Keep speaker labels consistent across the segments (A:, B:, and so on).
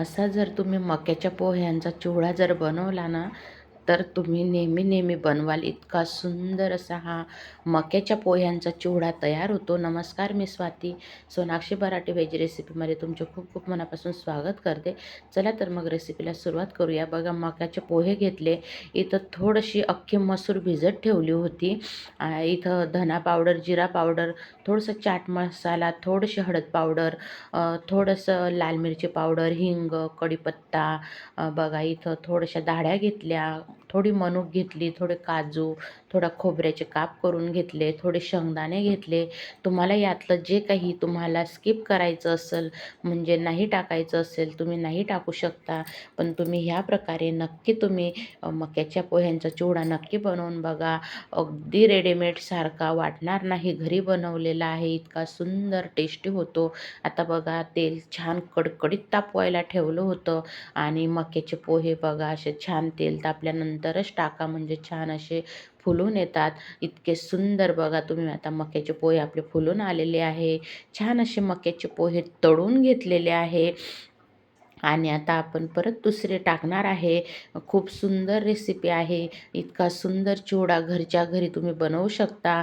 A: असा जर तुम्ही मक्याच्या पोह्यांचा चिवडा जर बनवला ना तर तुम्ही नेहमी नेहमी बनवाल. इतका सुंदर असा हा मक्याच्या पोह्यांचा चिवडा तयार होतो. नमस्कार मी स्वाती. सोनाक्षी मराठी व्हेज रेसिपीमध्ये तुमचे खूप खूप मनापासून स्वागत करते. चला तर मग रेसिपीला सुरुवात करूया. बघा मक्याचे पोहे घेतले. इथं थोडीशी अख्खी मसूर भिजत ठेवली होती. इथं धना पावडर जिरा पावडर थोडंसं चाट मसाला थोडीशी हळद पावडर थोडंसं लाल मिरची पावडर हिंग कढीपत्ता बघा इथं थोड्याशा दाढ्या घेतल्या. थोडी मनुक घेतली थोडे काजू थोडा खोबऱ्याचे काप करून घेतले थोडे शेंगदाणे घेतले. तुम्हाला यातलं जे काही तुम्हाला स्किप करायचं असेल म्हणजे नाही टाकायचं असेल तुम्ही नाही टाकू शकता. पण तुम्ही ह्या प्रकारे नक्की तुम्ही मक्याच्या पोह्यांचा चिवडा नक्की बनवून बघा. अगदी रेडीमेडसारखा वाटणार नाही. घरी बनवलेला आहे इतका सुंदर टेस्टी होतो. आता बघा तेल छान कडकडीत तापवायला ठेवलं होतं. आणि मक्याचे पोहे बघा असे छान तेल तापल्यानंतर तापल्यानंतरच टाका. म्हणजे छान असे फुलून येतात. इतके सुंदर बघा तुम्ही. आता मक्याचे पोहे आपले फुलून आलेले आहे. छान असे मक्याचे पोहे तळून घेतलेले आहे. आणि आता आपण परत दुसरे टाकणार आहे. खूप सुंदर रेसिपी आहे. इतका सुंदर चिवडा घरच्या घरी तुम्ही बनवू शकता.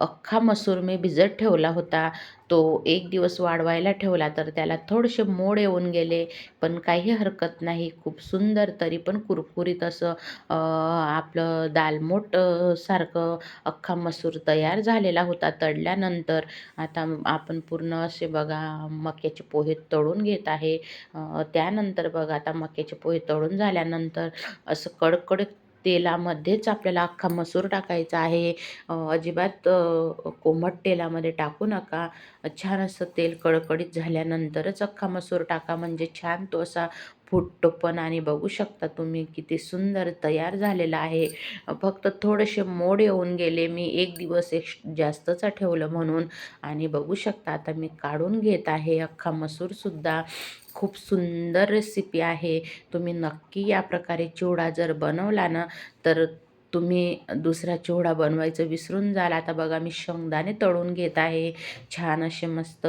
A: अख्खा मसूर मी भिजत ठेवला होता. तो एक दिवस वाढवायला ठेवला तर त्याला थोडेसे मोड येऊन गेले. पण काही हरकत नाही. खूप सुंदर तरी पण कुरकुरीत असं आपलं दालमोट सारखं अख्खा मसूर तयार झालेला होता तळल्यानंतर. आता आपण पूर्ण असे बघा मक्याचे पोहे तळून घेत आहे. त्यानंतर बघा आता मक्याचे पोहे तळून झाल्यानंतर असं कडकडीत तेलामध्येच आपल्याला अख्खा मसूर टाकायचा आहे. अजिबात कोमट तेलामध्ये टाकू नका. छान असं तेल कडकडीत झाल्यानंतरच अख्खा मसूर टाका. म्हणजे छान तो असा फुटतो पण आणि बघू शकता तुम्ही किती सुंदर तयार झालेला आहे. फक्त थोडेसे मोड येऊन गेले. मी एक दिवस एक जास्तचा ठेवलं म्हणून. आणि बघू शकता आता मी काढून घेत आहे. अख्खा मसूरसुद्धा खूप सुंदर रेसिपी आहे. तुम्ही नक्की या प्रकारे चिवडा जर बनवला ना तर तुम्ही दुसरा चिवडा बनवायचं विसरून जाल. आता बघा मी शेंगदाणे तळून घेत आहे. छान असे मस्त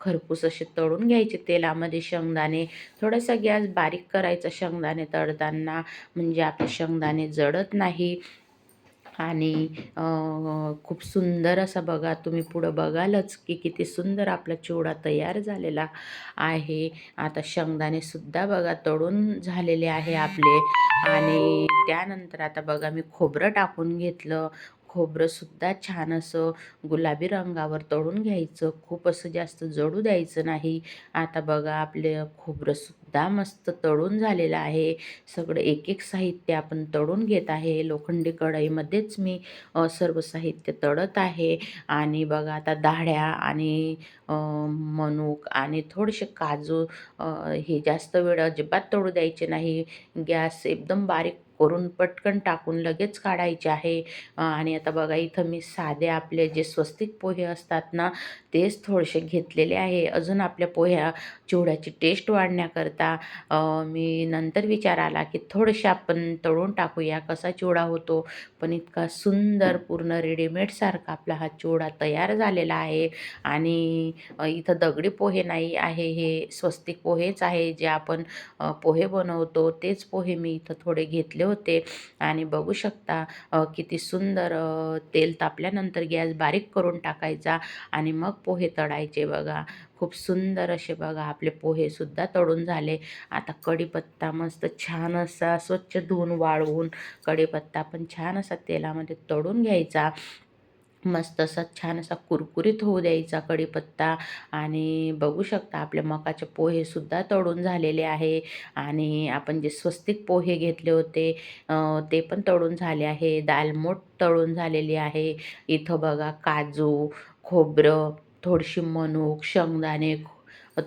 A: खरपूस असे तळून घ्यायचे तेलामध्ये शेंगदाणे. थोडासा गॅस बारीक करायचा शेंगदाणे तळताना. म्हणजे आपले शेंगदाणे जळत नाही. आणि खूप सुंदर असा बघा तुम्ही पुढं बघालच की किती सुंदर आपला चिवडा तयार झालेला आहे. आता शेंगदाणेसुद्धा बघा तळून झालेले आहे आपले. आणि त्यानंतर आता बघा मी खोबरं टाकून घेतलं. खोबरंसुद्धा छान असं गुलाबी रंगावर तळून घ्यायचं. खूप असं जास्त जळू द्यायचं नाही. आता बघा आपले खोबरंसुद्धा मस्त तळून झालेलं आहे. सगळं एक एक साहित्य आपण तळून घेत आहे. लोखंडी कढईमध्येच मी सर्व साहित्य तळत आहे. आणि बघा आता दाढ्या आणि मनुक आणि थोडेसे काजू हे जास्त वेळ अजिबात तळू द्यायचे नाही. गॅस एकदम बारीक करून पटकन टाकून लगेच काढायचे आहे. आणि आता बघा इथं मी साधे आपले जे स्वस्तिक पोहे असतात ना तेच थोडेसे घेतलेले आहे. अजून आपल्या पोह्या चिवड्याची टेस्ट वाढण्याकरता मी नंतर विचार आला की थोडेसे आपण तळून टाकूया. कसा चिवडा होतो? पण इतका सुंदर पूर्ण रेडीमेडसारखा आपला हा चिवडा तयार झालेला आहे. आणि इथं दगडी पोहे नाही आहे हे स्वस्तिक पोहेच आहे. जे आपण पोहे बनवतो तेच पोहे मी इथं थोडे घेतले होते. आणि बघू शकता किती सुंदर तेल तापल्यानंतर गॅस बारीक करून टाकायचा आणि मग पोहे तळायचे बघा. खूप सुंदर असे बघा आपले पोहेसुद्धा तळून झाले. आता कढीपत्ता मस्त छान असा स्वच्छ धुवून वाळवून कढीपत्ता पण छान असा तेलामध्ये तळून घ्यायचा. मस्त असा छान असा कुरकुरीत होऊ द्यायचा कढीपत्ता. आणि बघू शकता आपल्या मकाचे पोहेसुद्धा तळून झालेले आहे. आणि आपण जे स्वस्तिक पोहे घेतले होते ते पण तळून झाले आहे. दालमोट तळून झालेली आहे. इथं बघा काजू खोबरं थोडीशी मनुक शेंगदाणे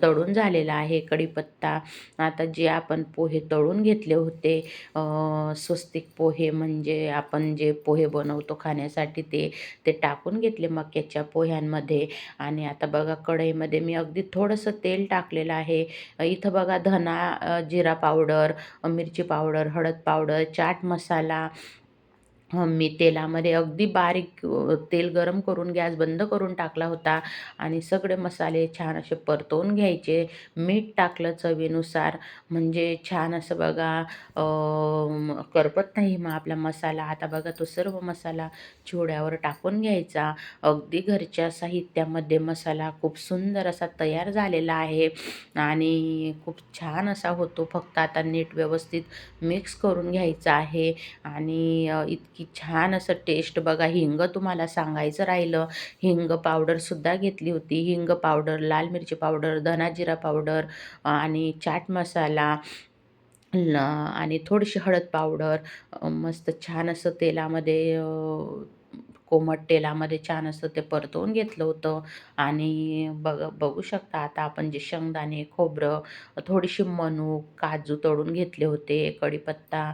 A: तळून झालेला आहे. कढीपत्ता आता जे आपण पोहे तळून घेतले होते स्वस्तिक पोहे म्हणजे आपण जे पोहे बनवतो खाण्यासाठी ते ते टाकून घेतले मक्याच्या पोह्यांमध्ये. आणि आता बघा कढईमध्ये मी अगदी थोडंसं तेल टाकलेलं आहे. इथं बघा धना जिरा पावडर मिरची पावडर हळद पावडर चाट मसाला मी तेलामध्ये अगदी बारीक तेल गरम करून गॅस बंद करून टाकला होता आणि सगळे मसाले छान असे परतवून घ्यायचे. मीठ टाकलं चवीनुसार. म्हणजे छान असं बघा करपत नाही मग आपला मसाला. आता बघा तो सर्व मसाला चिवड्यावर टाकून घ्यायचा. अगदी घरच्या साहित्यामध्ये मसाला खूप सुंदर असा तयार झालेला आहे आणि खूप छान असा होतो. फक्त आता नीट व्यवस्थित मिक्स करून घ्यायचा आहे आणि इतकी की छान असं टेस्ट बघा. हिंग तुम्हाला सांगायचं राहिलं. हिंग पावडरसुद्धा घेतली होती. हिंग पावडर लाल मिरची पावडर धनाजिरा पावडर आणि चाट मसाला आणि थोडीशी हळद पावडर मस्त छान असं तेलामध्ये कोमट तेलामध्ये छान असं ते परतवून घेतलं होतं. आणि बघ बघू शकता आता आपण जे शेंगदाणे खोबरं थोडीशी मणूक काजू तळून घेतले होते कढीपत्ता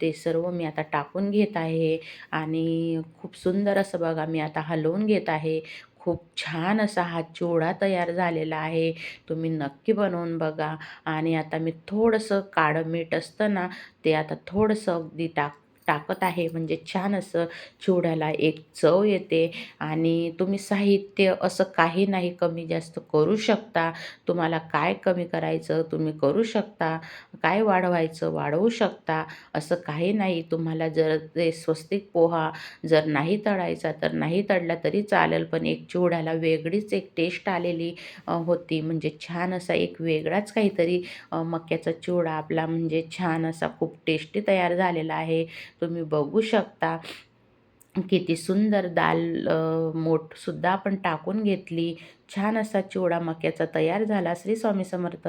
A: ते सर्व मी आता टाकून घेत आहे. आणि खूप सुंदर असं बघा मी आता हलवून घेत आहे. खूप छान असा हा चिवडा तयार झालेला आहे. तुम्ही नक्की बनवून बघा. आणि आता मी थोडंसं काळं मीठ असतं ना ते आता थोडंसं अगदी टाक टाकत आहे. म्हणजे छान असं चिवड्याला एक चव येते आणि तुम्ही साहित्य असं काही नाही कमी जास्त करू शकता. तुम्हाला काय कमी करायचं तुम्ही करू शकता. काय वाढवायचं वाढवू शकता. असं काही नाही. तुम्हाला जर ते स्वस्तिक पोहा जर नाही तळायचा तर नाही तळला तरी चालेल. पण एक चिवड्याला वेगळीच एक टेस्ट आलेली होती. म्हणजे छान असा एक वेगळाच काहीतरी मक्याचा चिवडा आपला म्हणजे छान असा खूप टेस्टी तयार झालेला आहे. तुम्ही बघू शकता. किती सुंदर दाल मोठसुद्धा आपण टाकून घेतली. छान असा चिवडा मक्याचा तयार झाला. श्री स्वामी समर्थ.